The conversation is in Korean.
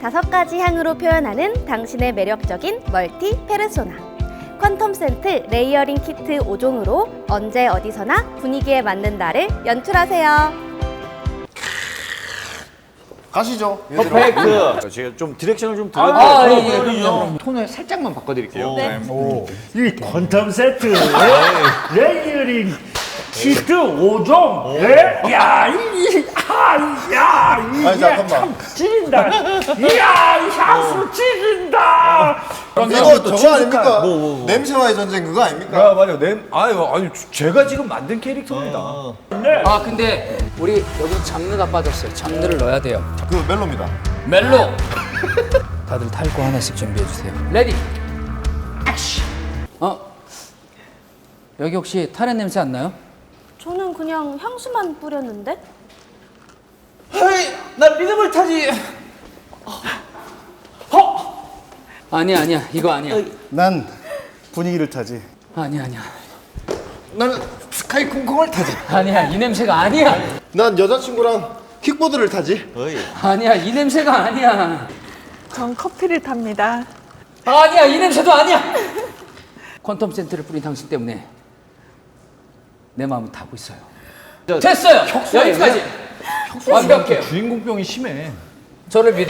다섯 가지 향으로 표현하는 당신의 매력적인 멀티 페르소나. 퀀텀 센트 레이어링 키트 5종으로 언제 어디서나 분위기에 맞는 나를 연출하세요. 가시죠. 퍼펙트. 제가 좀 디렉션을 좀 드려야 아. 예, 예, 그럼요. 톤을 살짝만 바꿔드릴게요. 이 퀀텀 세트 레이어링 키트 5종 예? 야, 이, 아니, 잠깐만. 참 찌린다. 이야, 이 향수 찌린다. 이거 저거 아닙니까? 냄새와의 전쟁 그거 아닙니까? 아 맞아요. 네. 아유 아니 제가 지금 만든 캐릭터입니다. 아 근데 우리 여기 장르가 빠졌어요. 장르를 넣어야 돼요. 그 멜로입니다. 멜로. 다들 탈거 하나씩 준비해 주세요. 레디. 액션. 어? 여기 혹시 타는 냄새 안 나요? 저는 그냥 향수만 뿌렸는데? 헤이, 나 리듬을 타지. 허. 아니야 아니야 이거 아니야. 난 분위기를 타지. 아니야 아니야. 나는 스카이 쿵쿵을 타지. 아니야 이 냄새가 아니야. 난 여자친구랑 킥보드를 타지. 아니야 이 냄새가 아니야. 전 커피를 탑니다. 아니야 이 냄새도 아니야. 퀀텀 센트를 뿌린 당신 때문에 내 마음은 타고 있어요. 됐어요. 여기까지. 완벽해요. 주인공병이 심해. 저를 믿.